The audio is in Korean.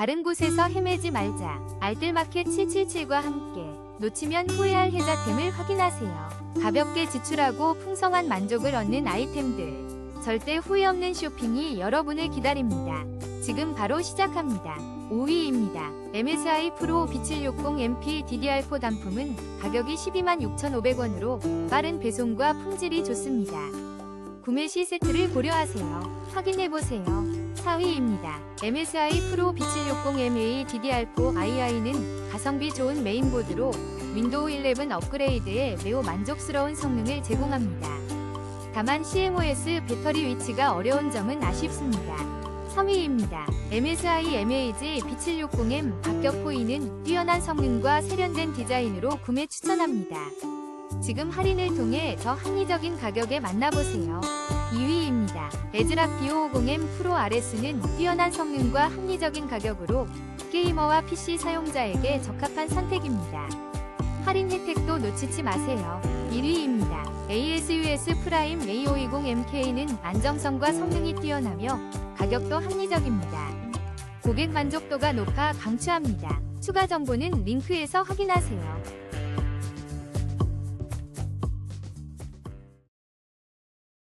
다른 곳에서 헤매지 말자. 알뜰마켓 777과 함께 놓치면 후회할 혜자템을 확인하세요. 가볍게 지출하고 풍성한 만족을 얻는 아이템들. 절대 후회 없는 쇼핑이 여러분을 기다립니다. 지금 바로 시작합니다. 5위입니다. MSI 프로 B760 MP DDR4 단품은 가격이 126,500원으로 빠른 배송과 품질이 좋습니다. 구매 시 세트를 고려하세요. 확인해보세요. 4위입니다. MSI 프로 B760MA DDR4 II는 가성비 좋은 메인보드로 윈도우 11 업그레이드에 매우 만족스러운 성능을 제공합니다. 다만 CMOS 배터리 위치가 어려운 점은 아쉽습니다. 3위입니다. MSI MAG B760M 박격포이는 뛰어난 성능과 세련된 디자인으로 구매 추천합니다. 지금 할인을 통해 더 합리적인 가격에 만나보세요. 2위입니다. 에즈락 B550M 프로 RS는 뛰어난 성능과 합리적인 가격으로 게이머와 PC 사용자에게 적합한 선택입니다. 할인 혜택도 놓치지 마세요. 1위입니다. ASUS 프라임 A520MK는 안정성과 성능이 뛰어나며 가격도 합리적입니다. 고객 만족도가 높아 강추합니다. 추가 정보는 링크에서 확인하세요.